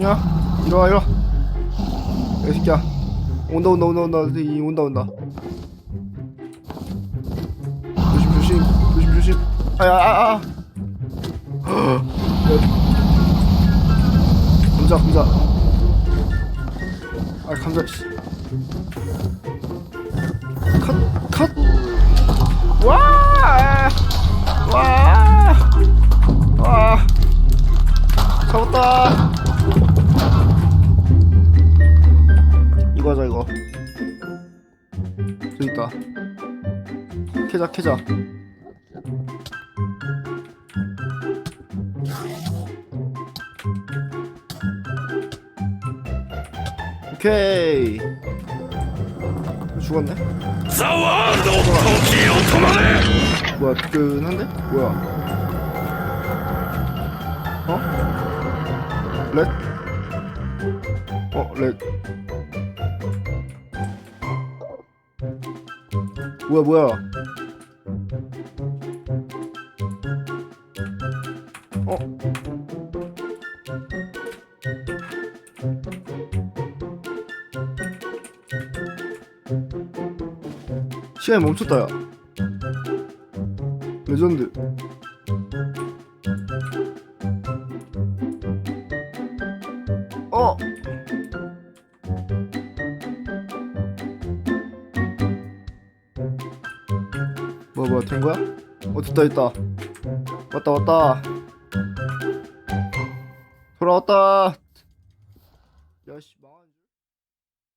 야 이리와 이리와 야 새끼야. 온다 온다 온다 온다. 이 온다 온다. 조심 조심. 조심 조심. 아야 아아 감자 감자 아 감자 있어 저기 있다 캐자 캐자 오케이 죽었네 뭐야 뜨끈한데? 뭐야 어? 렛? 어, 렛. 뭐야 뭐야? 어? 시간이 멈췄다 야. 레전드 뭐야 뭐야 된 거야? 어 됐다 됐다. 왔다 왔다. 돌아왔다. 야씨 망